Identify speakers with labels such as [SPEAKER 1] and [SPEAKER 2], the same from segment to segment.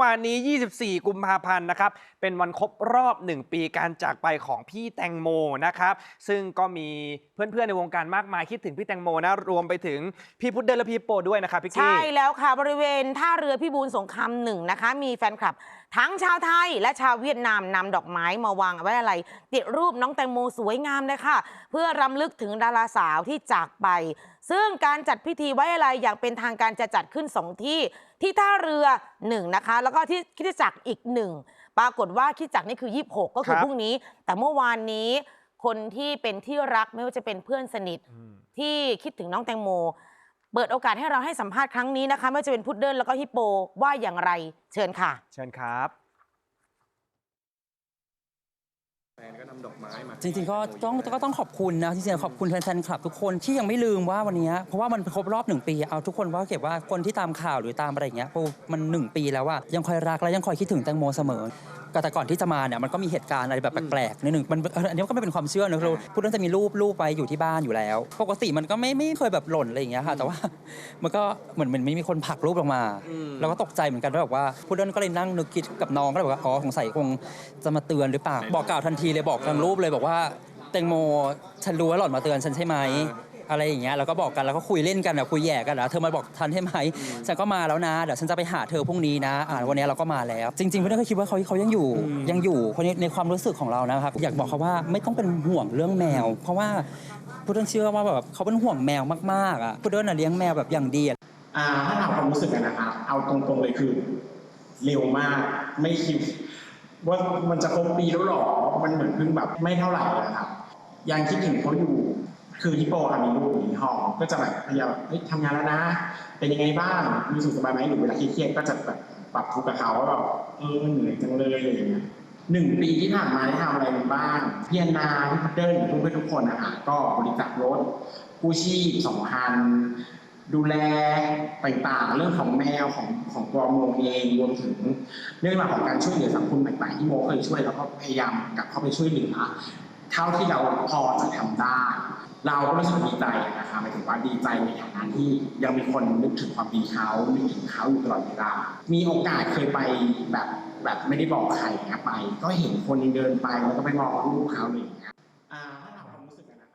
[SPEAKER 1] วานนี้ 24 กุมภาพันธ์นะครับ เป็นวันครบรอบ 1 ปีการจากไปของพี่แตงโมนะครับ ซึ่งก็มีเพื่อนๆ ในวงการมากมายคิดถึงพี่แตงโมนะ รวมไปถึงพี่พุดเดลและพี่โปด้วยนะครับพี่กี้
[SPEAKER 2] ใช่แล้วค่ะบริเวณท่าเรือพิบูลสงครามหนึ่งนะคะ มีแฟนคลับ ทั้งชาวไทยและชาวเวียดนามนำดอกไม้มาวางไว้อะไร ติดรูปน้องแตงโมสวยงามเลยค่ะ เพื่อรำลึกถึงดาราสาวที่จากไป ซึ่งการจัดพิธีไว้อะไรอย่างเป็นทางการจะจัดขึ้นสองที่ ที่ท่าเรือหนึ่งนะคะ แล้วก็ที่คริดจักรอีกหนึ่งปรากฏว่าคริดจักรนี่คือ 26 ก็คือ
[SPEAKER 1] ครับ
[SPEAKER 2] พรุ่งนี้ แต่เมื่อวานนี้ คนที่เป็นที่รักไม่ว่าจะเป็นเพื่อนสนิท
[SPEAKER 1] อืม
[SPEAKER 2] ที่คิดถึงน้องแตงโม เปิดโอกาสให้เราให้สัมภาษณ์ครั้งนี้นะคะ ไม่ว่าจะเป็นพุดเดิ้ลแล้วก็ฮิปโปว่าอย่างไรเชิญค่ะ
[SPEAKER 1] เชิญครับ
[SPEAKER 3] แฟนก็นำดอกไม้มา
[SPEAKER 4] จริงๆก็ต้องก็ต้องขอบคุณนะจริงๆขอบคุณแฟนๆคลับทุกคนที่ยังไม่ลืมว่าวันเนี้ยเพราะว่ามันครบรอบหนึ่งปีเอาทุกคนว่าเก็บว่าคนที่ตามข่าวหรือตามอะไรอย่างเงี้ยโอ้มันหนึ่งปีแล้วว่ายังคอยรักและยังคอยคิดถึงแตงโมเสมอก็ แต่ก่อนที่จะมาเนี่ยมันก็มีเหตุการณ์อะไรแบบแปลกๆนิดหนึ่งมันเอออันนี้ก็ไม่เป็นความเชื่อนะเราพูดเรื่องจะมีรูปรูปไปอยู่ที่บ้านอยู่แล้ว ปกติมันก็ไม่ไม่เคยแบบหล่นอะไรอย่างเงี้ยค่ะ แต่ว่ามันก็เหมือนเหมือนไม่มีคนผลักรูปลงมา
[SPEAKER 1] อืม
[SPEAKER 4] เราก็ตกใจเหมือนกันว่าแบบว่าพูดเรื่องก็เลยนั่งนึกคิดกับน้องก็เลยบอกว่าอ๋อสงสัยคงจะมาเตือนหรือเปล่าบอกกล่าวทันทีเลยบอกทางรูปเลยบอกว่าแตงโมฉันรู้ว่าหล่อนมาเตือนฉันใช่ไหม อะไรอย่างเงี้ยแล้วก็บอกกันแล้วก็คุยเล่นกันอะคุยแย่กันอะเธอมาบอกทันใช่ไหมฉันก็มาแล้วนะเดี๋ยวฉันจะไปหาเธอพรุ่งนี้นะอ่าวันนี้เราก็มาแล้ว จริงๆเพื่อนก็คิดว่าเขาเขายังอยู่ยังอยู่คนนี้ในความรู้สึกของเรานะครับ อยากบอกเขาว่าไม่ต้องเป็นห่วงเรื่องแมว เพราะว่าพุดเดิ้ลเชื่อว่าแบบเขาเป็นห่วงแมวมากๆอะพุดเดิ้ลน่ะเลี้ยงแมวแบบอย่างดีอะ
[SPEAKER 5] อ่าถ้าถามความรู้สึกกันนะครับเอาตรงๆเลยคือเร็วมากไม่คิดว่ามันจะครบปีแล้วหรอ มันเหมือนเพิ่งแบบไม่เท่าไหร่นะครับยังคิดถึงเขาอยู่ คือที่โปอะมีลูกอยู่ในห้องก็จะแบบพยายามแบบเฮ้ยทำงานแล้วนะ เป็นยังไงบ้าง มีสุขสบายไหมหรือเวลาเครียดๆก็จะแบบปรับทุกข์กับเขาว่าแบบเออเหนื่อยจังเลยอะไรอย่างเงี้ยหนึ่งปีที่ผ่านมาได้ทำอะไรกันบ้างพี่แอนนาพี่พัดเดิลเพื่อนทุกคนนะคะก็บริจาครถกู้ชีพสองพันดูแลต่างๆ เรื่องของแมวของของตัวโมเองรวมถึงเรื่องราวของการช่วยเหลือสังคมต่างๆที่โมเคยช่วยแล้วก็พยายามกลับเข้าไปช่วยเหลือเท่าที่เราพอจะทำได้ เราก็รู้สึกดีใจนะคะหมายถึงว่าดีใจในฐานะที่ยังมีคนนึกถึงความดีเขานึกถึงเขาอยู่ตลอดเวลา มีโอกาสเคยไปแบบแบบไม่ได้บอกใครอย่างเงี้ยไป ก็เห็นคนเดินไปแล้วก็ไปมองรูปเขาอะไรอย่างเงี้ยอ่าถ้าถามความรู้สึกกันนะ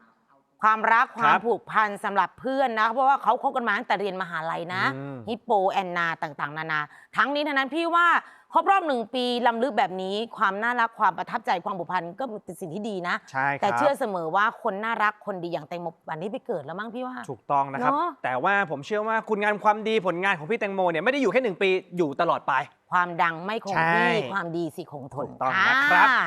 [SPEAKER 5] ครับ
[SPEAKER 2] ความรัก
[SPEAKER 1] ค
[SPEAKER 2] ความ
[SPEAKER 1] รับ
[SPEAKER 2] ผูกพันสำหรับเพื่อนนะเพราะว่าเขาคบกันมาตั้งแต่เรียนมหาลัยนะ
[SPEAKER 1] อืม
[SPEAKER 2] ฮิปโปแอนนาต่างๆ นานา ทั้งนี้ทั้งนั้นพี่ว่าครบรอบหนึ่งปีลำลึกแบบนี้ความน่ารักความประทับใจความผูกพันก็เป็นสิ่งที่ดีนะ
[SPEAKER 1] ใช่ครับ
[SPEAKER 2] แต่เชื่อเสมอว่าคนน่ารักคนดีอย่างแตงโมวันนี้ไปเกิดแล้วมั้งพี่ว่า
[SPEAKER 1] ถูกต้องนะครับ
[SPEAKER 2] เนอะ
[SPEAKER 1] แต่ว่าผมเชื่อว่าคุณงานความดีผลงานของพี่แตงโมเนี่ยไม่ได้อยู่แค่หนึ่งปีอยู่ตลอดไป
[SPEAKER 2] ความดังไม่คง
[SPEAKER 1] ใช่
[SPEAKER 2] ที่ความดีสิคงทน
[SPEAKER 1] ถูกต้องนะครับ
[SPEAKER 2] อ่า